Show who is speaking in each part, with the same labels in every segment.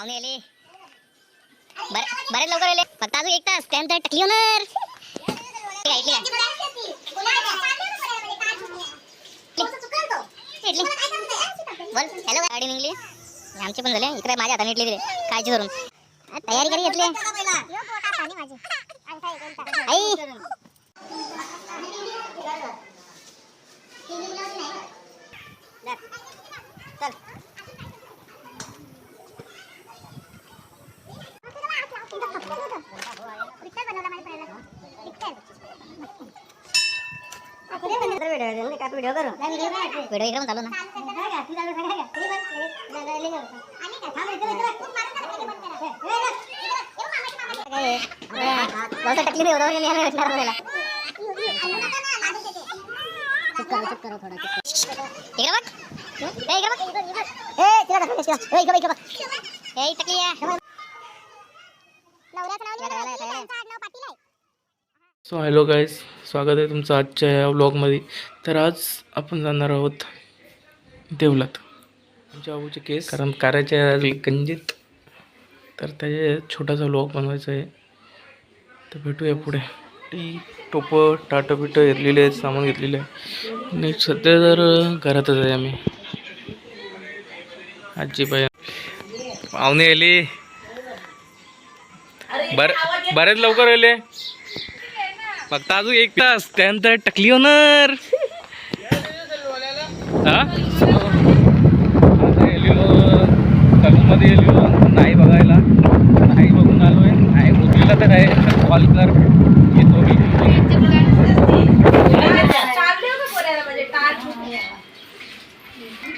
Speaker 1: पाहुणे आले बरेच लवकर आले फक्त अजून एक तास. त्यानंतर टकली होणार बोल हॅलो गाडी निघली. आमचे पण झाले. इकडे माझ्या हाताने इटली दिले. काळजी करून तयारी करी घेतली. आई. चल व्हिडिओ इकडे चालू ना बस टकली नाही होतं मी भेटणार मला चुप करो चुप करो थोडा चुप करो इकडे बघ ए इकडे बघ ए तिला टाकलं तिला ए इकडे बघ इकडे बघ ए टकली या
Speaker 2: सो हॅलो गाईज स्वागत आहे तुमचं आजच्या या व्लॉगमध्ये तर आज आपण जाणार आहोत देवलात. आमच्या बाबूचे केस. कारण कार्याचे आज गंजित. तर त्याचे छोटासा व्लॉग बनवायचा आहे. तर भेटूया पुढे. टी टोपं टाटं पिटं घेतलेले आहेत सामान घेतलेलं आहे. आणि सध्या तर घरातच आहे आम्ही. आजी बाई पाहुणे आले. बर बरेच लवकर आले. फक्त अजून एक तास त्यानंतर टकली होणार. हा? मध्ये गेलेलो नाही बघायला. नाही बघून आलोय. नाही बोललेला तर आहे. कॉल कर. येतो मी.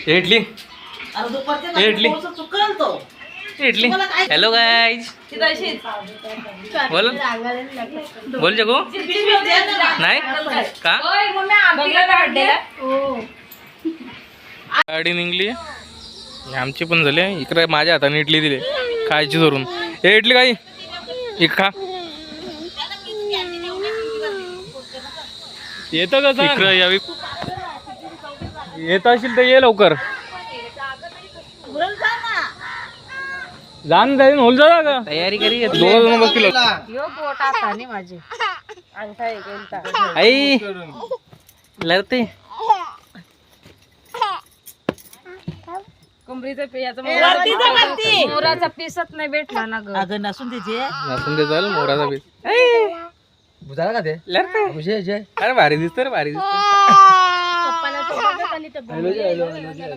Speaker 2: हे इडली. हे इडली. हे हॅलो गाईज बोल. बोल जगू. नाही? का? गाडी निघली. आमची पण झाली इकडे माझ्या हाताने इडली दिली. खायची धरून. हे इडली काही एक खा. येतं का इकडं यावी. येत असेल तर ये लवकर. जाण जाईन होल जा का तयारी करी दोन जण बसतील
Speaker 3: माझे. अंगठा एक
Speaker 2: आई. लढते.
Speaker 3: कमरीचं पेयाचं मोराचा मोराचा पिसत नाही भेटला ना ग.
Speaker 4: अगं नसून
Speaker 2: नसून ते चाल मोराचा पीस.
Speaker 4: बुजाला का ते?
Speaker 2: लढते. अरे भारी दिसत रे भारी दिसत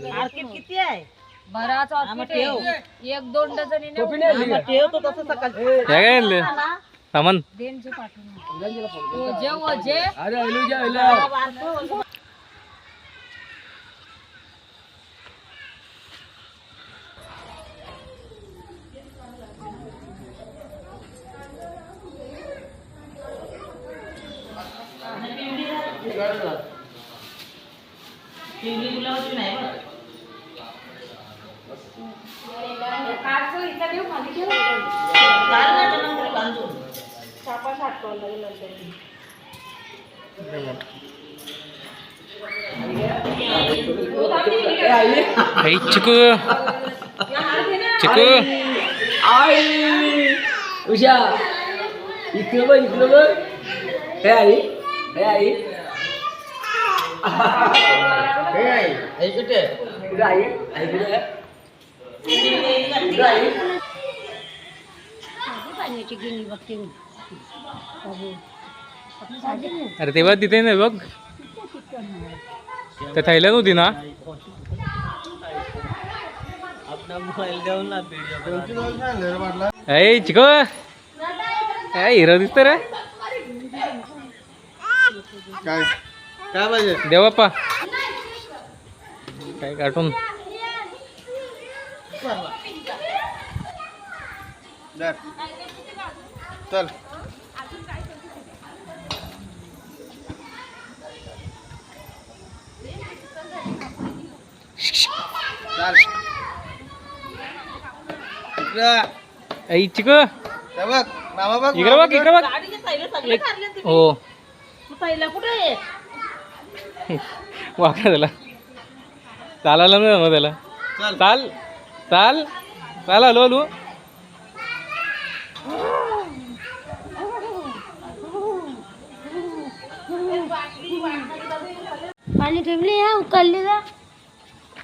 Speaker 4: मार्केट किती आहे?
Speaker 3: बराच. एक दोन डझनी
Speaker 4: आम्हा ठेवतो तसं सकाळी.
Speaker 2: हे काय आणले? सामान.
Speaker 3: पाठवून. ओझे
Speaker 4: अरे
Speaker 2: आई चिकू चिकू
Speaker 4: आई उषा इकडं बघ इकडं बघ हे आई हे आई हे
Speaker 2: अरे तेव्हा तिथे नाही बघ. त्या थैल्या नव्हती ना? ऐ चिको. काय हिरो दिसत रे.
Speaker 5: काय? काय पाहिजे?
Speaker 2: देव बाप्पा. काय कार्टून
Speaker 5: चाल. इकडं.
Speaker 2: ऐ चिको.
Speaker 5: हे बघ मामा बघ
Speaker 2: इकडे बघ इकडे बघ. हो.
Speaker 4: कुठे
Speaker 2: वाकडा त्याला. चालायला नाही जमत त्याला.
Speaker 5: चल.
Speaker 2: चाल. चाल. Hello hello.
Speaker 6: पाणी ठेवली या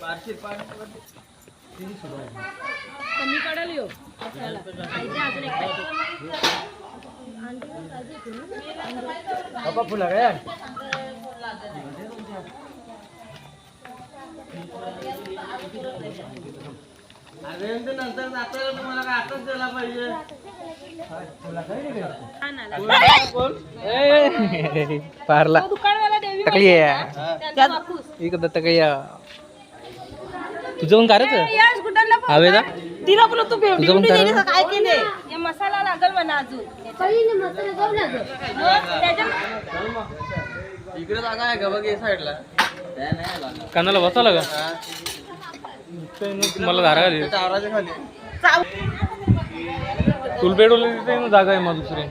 Speaker 5: पार्शिल पार्शिल बाबा फुला काय अरे नंतर नाचायला तुम्हाला काय आताच द्यायला पाहिजे.
Speaker 2: पारला. टकली इकडं तकया तुझं पण हवे का
Speaker 3: तिला बोलू तू
Speaker 2: तुझं पण करा.
Speaker 3: काय केले मसाला लागल म्हणा अजून.
Speaker 5: इकडे जागा आहे का बघ या साईडला?
Speaker 2: कानाला बसावला का? मला धारा
Speaker 5: खाली
Speaker 2: तुल पेटवलं तिथे ना जागा आहे मग दुसरी.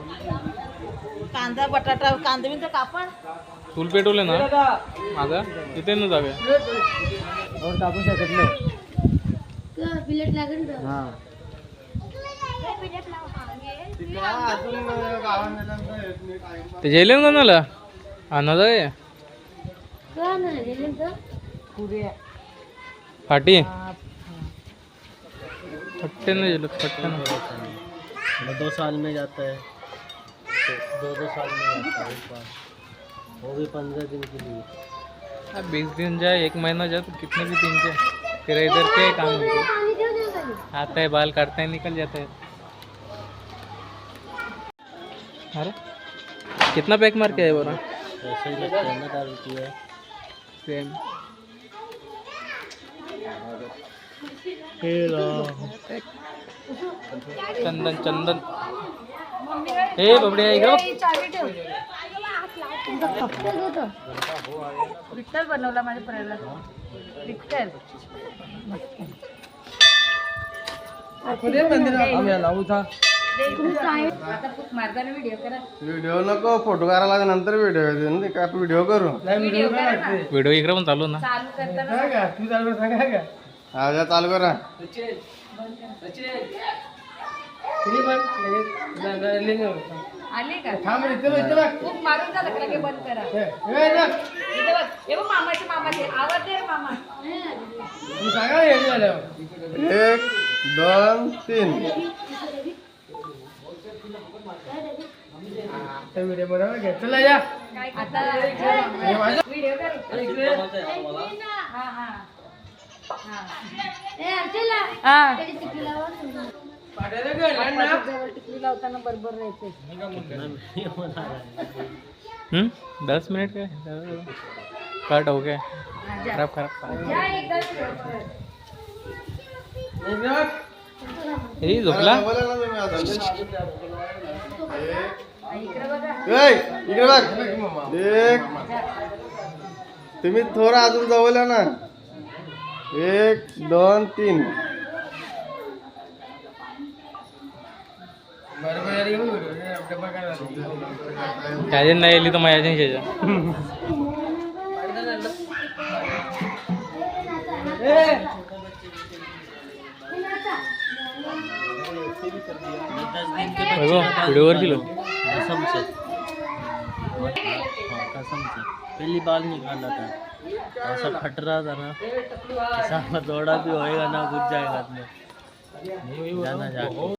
Speaker 3: कांदा बटाटा कांदा बिंदा
Speaker 2: तुल पेटवले ना? माझा तिथे ना जागा.
Speaker 5: टाकू शकत नाही.
Speaker 6: बिलेट लागेल ना.
Speaker 2: ते जेले ना
Speaker 6: दिलं तर?
Speaker 2: फाटी? फट्टे नाही जेलो फट्टे नाही
Speaker 7: दो साल में जाता है। दो दो साल में जाता है वो भी पंद्रह दिन के लिए।
Speaker 2: अब बीस दिन जाए एक महीना जाए तो कितने भी दिन जाए। तेरा इधर के काम होते आता है बाल काटता है निकल जाता है। अरे कितना पैक मार के है बोरा
Speaker 7: ही है। दारू पिया
Speaker 2: सेम चंदन चंदन। ए बबड्या इकडं बघ.
Speaker 3: विठ्ठल बनवला माझ्या परायला विठ्ठल व्हिडिओ करा.
Speaker 5: व्हिडिओ नको फोटो करायला नंतर व्हिडिओ येते. व्हिडिओ करू.
Speaker 2: व्हिडिओ इकडे पण चालू ना.
Speaker 3: चालू करताना
Speaker 5: हा जा चालू करा.
Speaker 3: आले का? खूप मारून झालं का लगे बंद करा. इथे बघ हे बघ मामाचे मामाचे आवाज दे रे मामा.
Speaker 5: एक दोन तीन.
Speaker 3: आता व्हिडिओ कर. हा हा.
Speaker 6: ए, अर्चना,
Speaker 3: हा.
Speaker 6: त्याची टिकली लावा.
Speaker 3: जवळ टिकली लावताना बरोबर राहायचे.
Speaker 2: हम्म दस मिनट का कट हो गया. खराब खराब. ए झोपला.
Speaker 3: इकडे बघा
Speaker 5: ए, इकडे बघ. एक. तुम्ही थोडं अजून जवळ ना. एक दोन तीन.
Speaker 2: त्याच्या नाही आली तर माझ्या शेजा व्हिडिओवर गेलो
Speaker 7: कसम से कसम से पहली बाल निकाला था ऐसा फट रहा था ना. ऐसा दौड़ा भी होएगा ना घुस जाएगा जाना जाके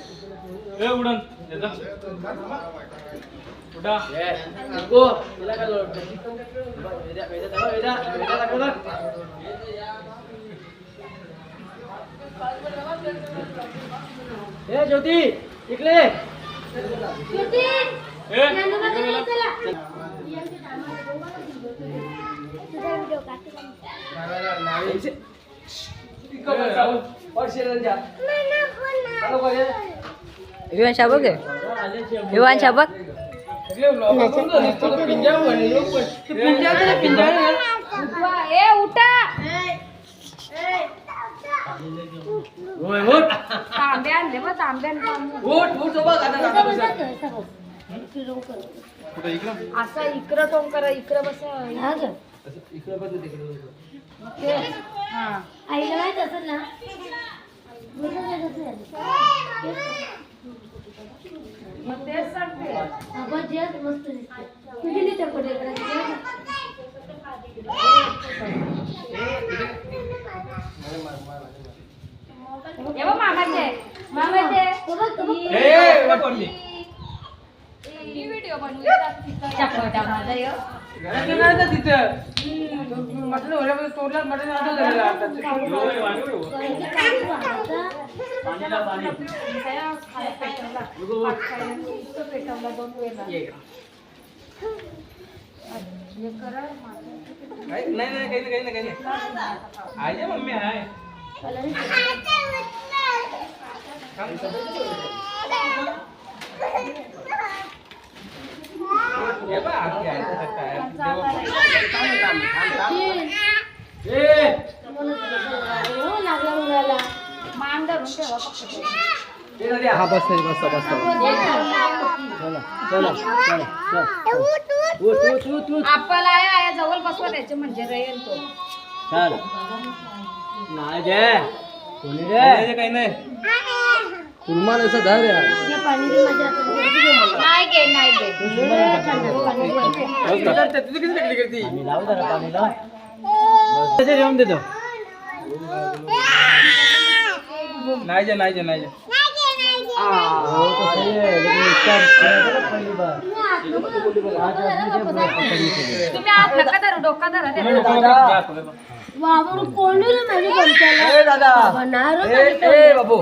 Speaker 3: ए उडन. उठा गो
Speaker 2: तुला काय ए ज्योती
Speaker 7: इकडे. ज्योती ए इकडे जा.
Speaker 3: विवान शाबक विवान शाबक ए उठा तांबे आणले मग तांबे असं इकडं टोंग करा इकडं बस
Speaker 6: आईला माहीत असेल. ना
Speaker 3: मग तेच सांगते.
Speaker 6: आबा जग मस्त ए, वापरली.
Speaker 3: ही व्हिडिओ बनवूया. चाकू टाकणार तिथं. मटण वऱ्यामध्ये तोडला मटण आता नाही नाही काही
Speaker 6: नाही काही
Speaker 3: नाही काही नाही. मम्मी आहे.
Speaker 7: हा बस बस बस
Speaker 3: आपला जवळ बसवा म्हणजे
Speaker 7: काही नाही. कुलमान असं धार यार येऊन देतो
Speaker 2: नाही? जा नाही जा नाही
Speaker 6: वावरून कोणी
Speaker 7: दादा. बाबू.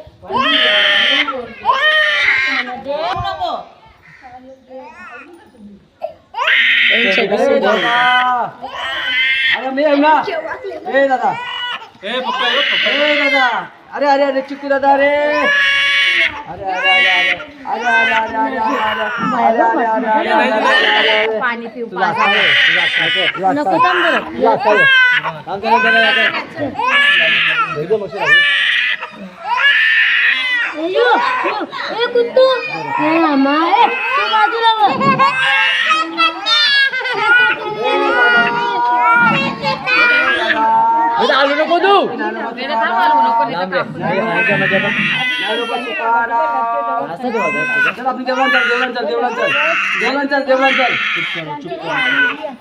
Speaker 7: अरे मी आहे ना ए दादा
Speaker 2: ए पप्पा ए, पप्पा
Speaker 7: ए दादा अरे अरे अरे चिक्कू दादा अरे अरे अरे अरे अरे अरे अरे अरे अरे अरे अरे अरे अरे अरे अरे अरे
Speaker 3: पाणी पिऊ
Speaker 7: तुझा असा आहे, तुझा असा आहे, तुझा असा आहे. तुझा असा आहे. थांब जरा, जरा, जरा. एकदम अशी राहू.
Speaker 6: ए यो यो, ए कुत्तू ए अम्मा ए तू बाजूला बघ
Speaker 7: अरे आलू नको तू
Speaker 3: वेळेत थांब,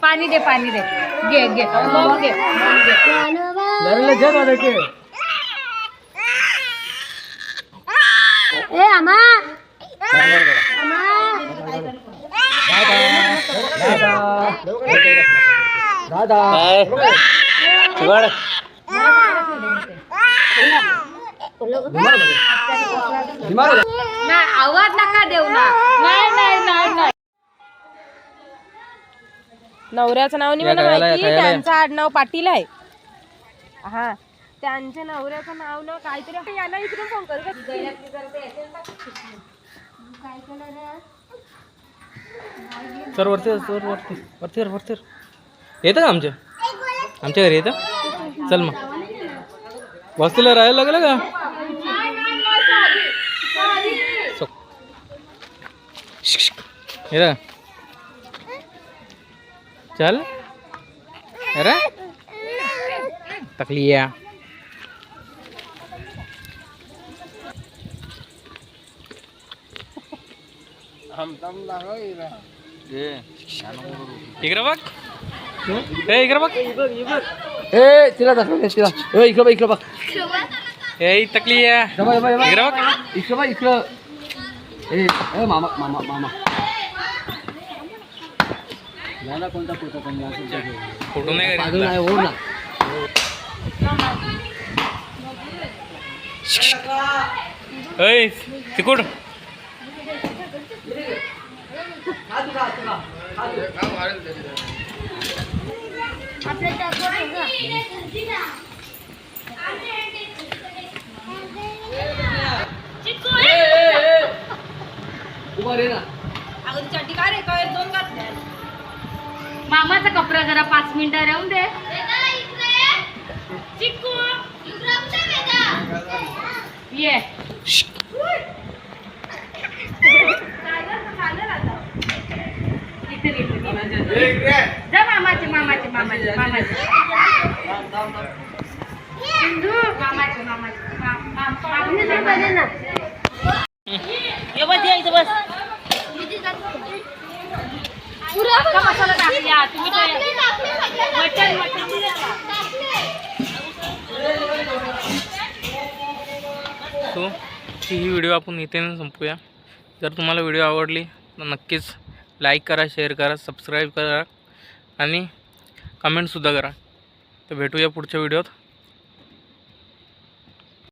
Speaker 3: পানি দে পানি
Speaker 7: দে। গে গে গে
Speaker 6: ए अम्मा. अम्मा
Speaker 7: दादा.
Speaker 3: नाही आवाज नका देऊ ना. नाही नाही नाही नाही.
Speaker 8: नवऱ्याचं नाव नाही मला माहिती त्यांचं आडनाव पाटील आहे. हा. त्यांच्या नवऱ्याचं नाव ना काहीतरी याला इकडून फोन कर
Speaker 2: सर वरती सर वरती. वरती वर, वरती वर. येतं का आमच्या? आमच्या घरी येतं? चल मग. वस्तीला राहायला लागलं का? चल. अरे. तकलिया इकडे बघ. ए इकडे बघ.
Speaker 7: ए तिला दाखव तिला. ए इकडं बघ इकडं बघ.
Speaker 2: ए तकलिया इकडे बघ.
Speaker 7: इकडं बघ इकडं. ए ए मामा मामा मामा. कोणता पोता कमी असेल.
Speaker 2: फोटो नाही
Speaker 7: अजून आहे ना.
Speaker 2: ऐ तिकुड.
Speaker 7: ना
Speaker 3: मामाचा कपडा जरा पाच मिनिटं राहून दे. चिक्कू. ये इथे घे, इथे घे. जा मामाचे मामाचे मामाचे मामाचे. सिंधू मामाचे मामाचे. मा- मा- मामाचे. ये बस ये इथं बस. अख्खा मसाला टाकल्या तुम्ही काय? मटन मटन
Speaker 2: सो ही व्हिडिओ आपण इथे संपूया. जर तुम्हाला व्हिडिओ आवडली तर नक्कीच लाईक करा शेअर करा सबस्क्राईब करा आणि कमेंटसुद्धा करा. तर भेटूया पुढच्या व्हिडिओत.